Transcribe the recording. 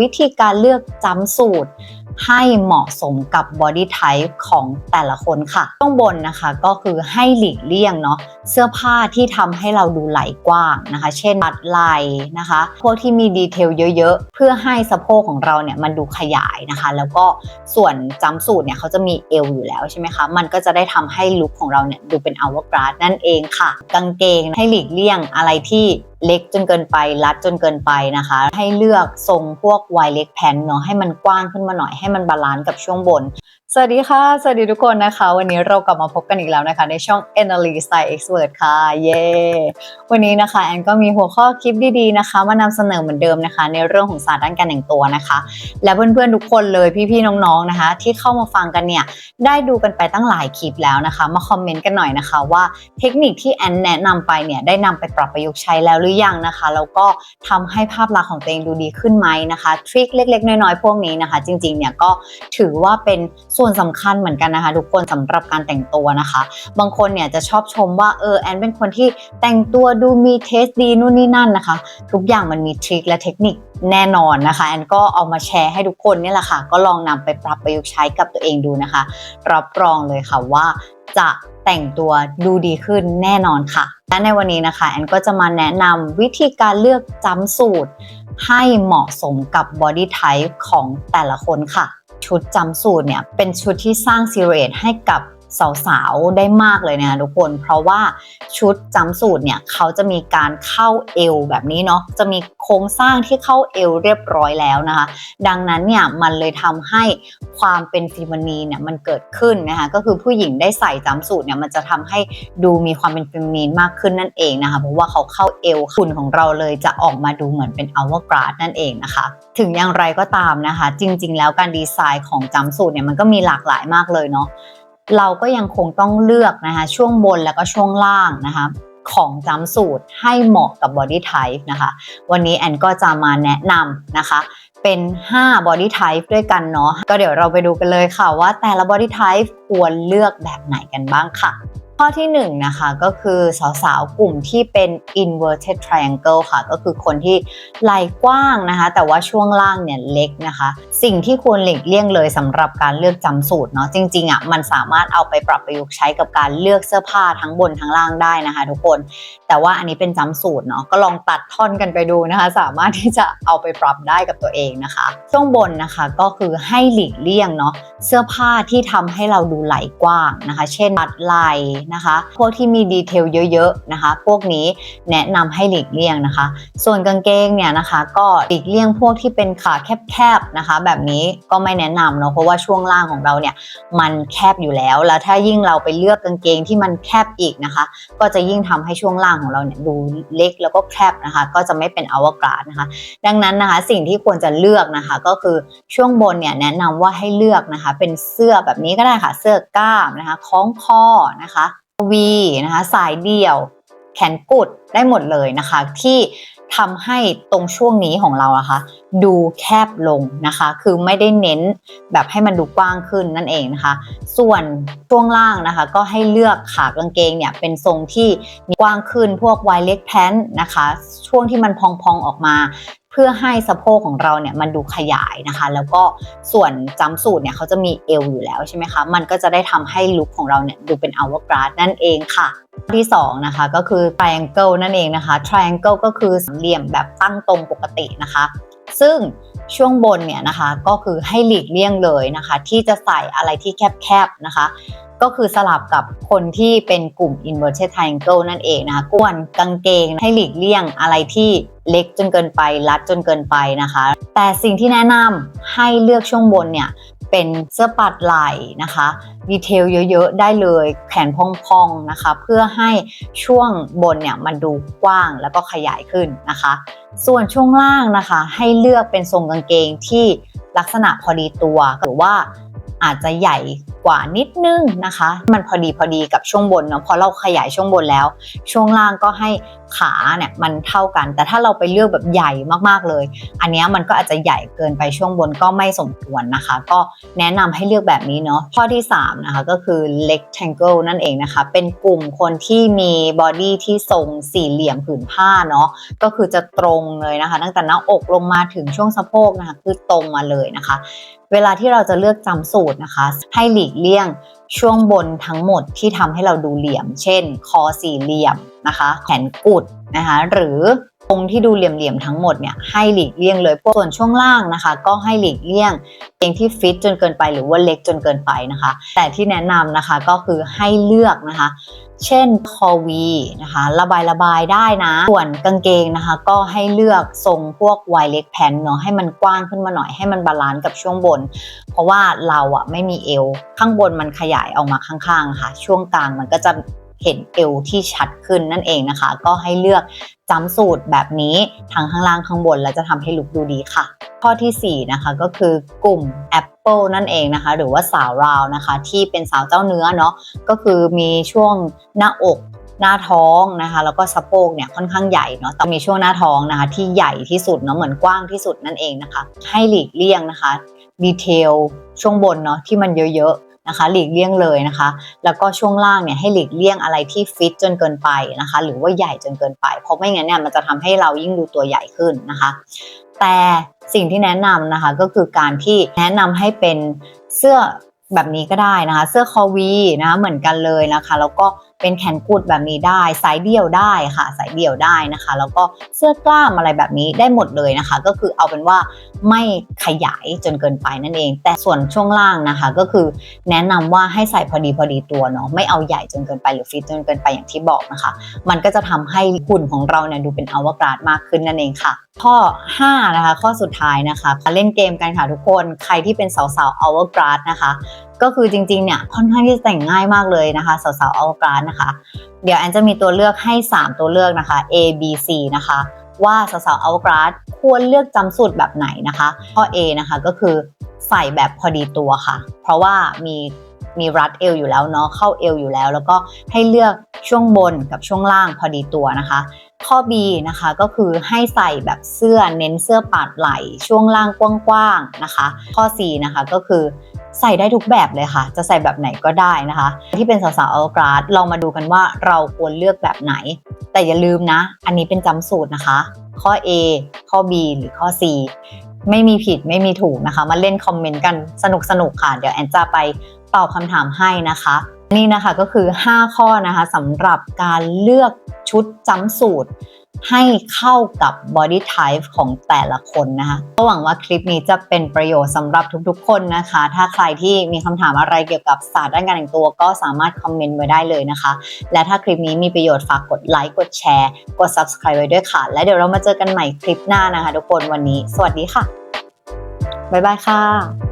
วิธีการเลือกจำสูตรให้เหมาะสมกับบอดี้ไทป์ของแต่ละคนค่ะต้องบนนะคะก็คือให้หลีกเลี่ยงเนาะเสื้อผ้าที่ทำให้เราดูไหล่กว้างนะคะ เช่นปัดไหล่นะคะ พวกที่มีดีเทลเยอะๆ เพื่อให้สะโพกของเราเนี่ยมันดูขยายนะคะ แล้วก็ส่วนจำสูตรเนี่ยเขาจะมีเอวอยู่แล้วใช่ไหมคะ มันก็จะได้ทำให้ลุคของเราเนี่ยดูเป็นอเวอร์กรานั่นเองค่ะ กางเกงให้หลีกเลี่ยงอะไรที่ เล็กจนเกินไป รัดจนเกินไปนะคะ ให้เลือกทรงพวกวายเล็กแพนเนาะให้มันกว้างขึ้นมาหน่อยให้มันบาลานซ์กับช่วงบน สวัสดีค่ะ สวัสดีทุกคนนะคะ วันนี้เรากลับมาพบกันอีกแล้วนะคะ ในช่อง a n a l y Style Expert ค่ะ เย้วันนี้นะคะแอนก็มีหัวข้อคลิปดีๆนะคะ มานำเสนอเหมือนเดิมนะคะ ในเรื่องของศาสตร์ด้านการแต่งตัวนะคะ และเพื่อนๆทุกคนเลยพี่ๆน้องๆนะคะ ที่เข้ามาฟังกันเนี่ยได้ดูกันไปตั้งหลายคลิปแล้วนะคะ มาคอมเมนต์กันหน่อยนะคะ ว่าเทคนิคที่แอนแนะนำไปเนี่ยได้นำไปปรับประยุกต์ใช้แล้วหรืออยังนะคะแล้วก็ทำให้ภาพลักษณ์ของตัวเองดูดีขึ้นไหมนะคะทริคเล็ก ๆ น้อยๆพวกนี้นะคะ จริงๆเนี่ยก็ถือว่าเป็นส่วนสำคัญเหมือนกันนะคะ ทุกคนสำหรับการแต่งตัวนะคะ บางคนเนี่ยจะชอบชมว่าเออแอนเป็นคนที่แต่งตัวดูมีเทสดีนู่นนี่นั่นนะคะ ทุกอย่างมันมีทริคและเทคนิคแน่นอนนะคะแอนก็เอามาแชร์ให้ทุกคนนี่แหละค่ะ ก็ลองนำไปปรับประยุกต์ใช้กับตัวเองดูนะคะ รับรองเลยค่ะว่าจะแต่งตัวดูดีขึ้นแน่นอนค่ะ และในวันนี้นะคะแอนก็จะมาแนะนำวิธีการเลือกจำสูตรให้เหมาะสมกับบอดี้ไทป์ของแต่ละคนค่ะ ชุดจำสูตรเนี่ยเป็นชุดที่สร้างซีเรตให้กับ สาวๆ ได้มากเลยนะคะทุกคน เพราะว่าชุดจำสูตรเนี่ยเขาจะมีการเข้าเอวแบบนี้เนาะจะมีโครงสร้างที่เข้าเอวเรียบร้อยแล้วนะคะ ดังนั้นเนี่ยมันเลยทำให้ความเป็นฟิมนีเนี่ยมันเกิดขึ้นนะคะก็คือผู้หญิงได้ใส่จำสูตรเนี่ยมันจะทำให้ดูมีความเป็นฟิมนีนมากขึ้นนั่นเองนะคะเพราะว่าเขาเข้าเอวคุณของเราเลยจะออกมาดูเหมือนเป็นอเวอร์กราดนั่นเองนะคะถึงอย่างไรก็ตามนะคะ จริง ๆ แล้วการดีไซน์ของจำสูตรเนี่ยมันก็มีหลากหลายมากเลยเนาะ เราก็ยังคงต้องเลือกนะคะช่วงบนแล้วก็ช่วงล่างนะคะของจำสูตรให้เหมาะกับบอดี้ไทป์นะคะ วันนี้แอนก็จะมาแนะนำนะคะ เป็น 5 body type ด้วยกันเนาะก็เดี๋ยวเราไปดูกันเลยค่ะว่าแต่ละ body type ควรเลือกแบบไหนกันบ้างค่ะ ข้อที่1นงนะคะก็คือสาวๆ กลุ่มที่เป็น inverted triangle ค่ะ ก็คือคนที่ไหล่กว้างนะคะ แต่ว่าช่วงล่างเนี่ยเล็กนะคะ สิ่งที่ควรหลีกเลี่ยงเลยสำหรับการเลือกจำสูตรเนาะจริงๆอะมันสามารถเอาไปปรับประยุกต์ใช้กับการเลือกเสื้อผ้าทั้งบนทั้งล่างได้นะคะ ทุกคน แต่ว่าอันนี้เป็นจำสูตรเนาะก็ลองตัดท่อนกันไปดูนะคะ สามารถที่จะเอาไปปรับได้กับตัวเองนะคะช่วงบนนะคะก็คือให้หลีกเลี่ยงเนาะเสื้อผ้าที่ทำให้เราดูไหล่กว้างนะคะ เช่นปัดไหล่นะคะ พวกที่มีดีเทลเยอะๆนะคะ พวกนี้แนะนำให้หลีกเลี่ยงนะคะ ส่วนกางเกงเนี่ยนะคะก็หลีกเลี่ยงพวกที่เป็นขาแคบๆนะคะ แบบนี้ก็ไม่แนะนำเนาะเพราะว่าช่วงล่างของเราเนี่ยมันแคบอยู่แล้ว แล้วถ้ายิ่งเราไปเลือกกางเกงที่มันแคบอีกนะคะ ก็จะยิ่งทำให้ช่วงล่างของเราเนี่ยดูเล็กแล้วก็แคบนะคะ ก็จะไม่เป็นอวกาศนะคะ ดังนั้นนะคะสิ่งที่ควรจะเลือกนะคะก็คือช่วงบนเนี่ยแนะนำว่าให้เลือกนะคะ เป็นเสื้อแบบนี้ก็ได้ค่ะเสื้อกล้ามนะคะคล้องคอนะคะ วีนะคะสายเดี่ยว แขนกุดได้หมดเลยนะคะ ที่ทำให้ตรงช่วงนี้ของเราอะคะดูแคบลงนะคะ คือไม่ได้เน้นแบบให้มันดูกว้างขึ้นนั่นเองนะคะ ส่วนช่วงล่างนะคะ ก็ให้เลือกขากางเกงเนี่ยเป็นทรงที่มีกว้างขึ้นพวกไวเล็กแพนนะคะ ช่วงที่มันพองๆออกมา เพื่อให้สะโพกของเราเนี่ยมันดูขยายนะคะ แล้วก็ส่วนจำสูตรเนี่ยเขาจะมีเอวอยู่แล้วใช่ไหมคะ มันก็จะได้ทำให้ลุคของเราเนี่ยดูเป็นอเวอร์กราดนั่นเองค่ะที่2นะคะก็คือ triangle นั่นเองนะคะ triangle ก็คือสามเหลี่ยมแบบตั้งตรงปกตินะคะ ซึ่งช่วงบนเนี่ยนะคะก็คือให้หลีกเลี่ยงเลยนะคะ ที่จะใส่อะไรที่แคบๆนะคะ ก็คือสลับกับคนที่เป็นกลุ่ม inverted triangle นั่นเองนะคะกวนกางเกงให้หลีกเลี่ยงอะไรที่เล็กจนเกินไปรัดจนเกินไปนะคะ แต่สิ่งที่แนะนำให้เลือกช่วงบนเนี่ยเป็นเสื้อปัดไหล่นะคะดีเทลเยอะๆ ได้เลยแขนพองๆนะคะ เพื่อให้ช่วงบนเนี่ยมันดูกว้างแล้วก็ขยายขึ้นนะคะ ส่วนช่วงล่างนะคะ ให้เลือกเป็นทรงกางเกงที่ลักษณะพอดีตัวหรือว่าอาจจะใหญ่ กว่านิดนึงนะคะ มันพอดีพอดีกับช่วงบนเนาะพอเราขยายช่วงบนแล้ว ช่วงล่างก็ให้ขาเนี่ยมันเท่ากัน แต่ถ้าเราไปเลือกแบบใหญ่มากๆเลย อันนี้มันก็อาจจะใหญ่เกินไปช่วงบนก็ไม่สมควรนะคะ ก็แนะนำให้เลือกแบบนี้เนาะข้อที่3นะคะก็คือ rectangle นั่นเองนะคะ เป็นกลุ่มคนที่มีบอดี้ที่ทรงสี่เหลี่ยมผืนผ้าเนาะก็คือจะตรงเลยนะคะ ตั้งแต่หน้าอกลงมาถึงช่วงสะโพกนะคะคือตรงมาเลยนะคะเวลาที่เราจะเลือกจำสูตรนะคะ ให้หลีกเลี่ยงช่วงบนทั้งหมดที่ทำให้เราดูเหลี่ยม เช่น คอสี่เหลี่ยมนะคะ แขนกุดนะคะหรือตรงที่ดูเหลี่ยมๆทั้งหมดเนี่ยให้หลีกเลี่ยงเลยพวกส่วนช่วงล่างนะคะ ก็ให้หลีกเลี่ยงเองที่ฟิตจนเกินไปหรือว่าเล็กจนเกินไปนะคะ แต่ที่แนะนำนะคะก็คือให้เลือกนะคะ เช่นคอวีนะคะระบายระบายได้นะ ส่วนกางเกงนะคะ ก็ให้เลือกทรงพวกไวเล็กแพนเนาะให้มันกว้างขึ้นมาหน่อยให้มันบาลานซ์กับช่วงบน เพราะว่าเราอะไม่มีเอว ข้างบนมันขยายออกมาข้างๆค่ะ ช่วงกลางมันก็จะเห็นเอวที่ชัดขึ้นนั่นเองนะคะ ก็ให้เลือกจำสูตรแบบนี้ทั้งข้างล่างข้างบน แล้วจะทำให้ลุคดูดีค่ะ ข้อทีสี่ 4 นะคะก็คือกลุ่ม Apple นั่นเองนะคะ หรือว่าสาวราวนะคะ ที่เป็นสาวเจ้าเนื้อเนาะก็คือมีช่วงหน้าอกหน้าท้องนะคะ แล้วก็สะโพกเนี่ยค่อนข้างใหญ่เนาะต้องมีช่วงหน้าท้องนะคะ ที่ใหญ่ที่สุดเนาะเหมือนกว้างที่สุดนั่นเองนะคะ ให้หลีกเลี่ยงนะคะดีเทลช่วงบนเนาะที่มันเยอะๆนะคะ หลีกเลี่ยงเลยนะคะ แล้วก็ช่วงล่างเนี่ยให้หลีกเลี่ยงอะไรที่ฟิตจนเกินไปนะคะ หรือว่าใหญ่จนเกินไป เพราะไม่งั้นเนี่ยมันจะทำให้เรายิ่งดูตัวใหญ่ขึ้นนะคะ แต่สิ่งที่แนะนำนะคะก็คือการที่แนะนำให้เป็นเสื้อแบบนี้ก็ได้นะคะ เสื้อคอวีนะคะเหมือนกันเลยนะคะ แล้วก็เป็นแขนกุดแบบนี้ได้สายเดี่ยวได้ค่ะสายเดี่ยวได้นะคะ แล้วก็เสื้อกล้ามอะไรแบบนี้ได้หมดเลยนะคะ ก็คือเอาเป็นว่าไม่ขยายจนเกินไปนั่นเอง แต่ส่วนช่วงล่างนะคะ ก็คือแนะนำว่าให้ใส่พอดีพอดีตัวเนาะไม่เอาใหญ่จนเกินไปหรือฟิตจนเกินไปอย่างที่บอกนะคะ มันก็จะทำให้หุ่นของเราเนี่ยดูเป็นอวกาศมากขึ้นนั่นเองค่ะ ข้อ 5 นะคะ ข้อสุดท้ายนะคะเล่นเกมกันค่ะทุกคนใครที่เป็นสาวๆ hourglass นะคะก็คือจริงๆเนี่ยค่อนข้างที่จะแต่งง่ายมากเลยนะคะสาวๆ hourglass นะคะ เดี๋ยวแอนจะมีตัวเลือกให้ 3 ตัวเลือกนะคะ A B C นะคะว่าสาวๆ hourglass ควรเลือกจำสูตรแบบไหนนะคะ ข้อ A นะคะก็คือใส่แบบพอดีตัวค่ะ เพราะว่ามีมีรัดเอวอยู่แล้วเนาะเข้าเอวอยู่แล้ว แล้วก็ให้เลือกช่วงบนกับช่วงล่างพอดีตัวนะคะ ข้อ B นะคะก็คือให้ใส่แบบเสื้อเน้นเสื้อปาดไหล่ช่วงล่างกว้างๆนะคะ ข้อ C นะคะก็คือ ใส่ได้ทุกแบบเลยค่ะ จะใส่แบบไหนก็ได้นะคะ ที่เป็นสาวๆเอากราดเรามาดูกันว่าเราควรเลือกแบบไหน แต่อย่าลืมนะ อันนี้เป็นจำสูตรนะคะ ข้อ A ข้อ B หรือข้อ C ไม่มีผิดไม่มีถูกนะคะ มาเล่นคอมเมนต์กันสนุกๆค่ะ เดี๋ยวแอนจะไปตอบคำถามให้นะคะ นี่นะคะก็คือ 5 ข้อนะคะสำหรับการเลือกชุดจำสูตร ให้เข้ากับ body type ของแต่ละคนนะคะก็หวังว่าคลิปนี้จะเป็นประโยชน์สำหรับทุกๆ คนนะคะ ถ้าใครที่มีคำถามอะไรเกี่ยวกับศาสตร์ด้านการแต่งตัวก็สามารถคอมเมนต์ไว้ได้เลยนะคะ และถ้าคลิปนี้มีประโยชน์ฝากกดไลค์กดแชร์กด subscribe ไว้ด้วยค่ะ และเดี๋ยวเรามาเจอกันใหม่คลิปหน้านะคะ ทุกคนวันนี้ สวัสดีค่ะบ๊ายบายค่ะ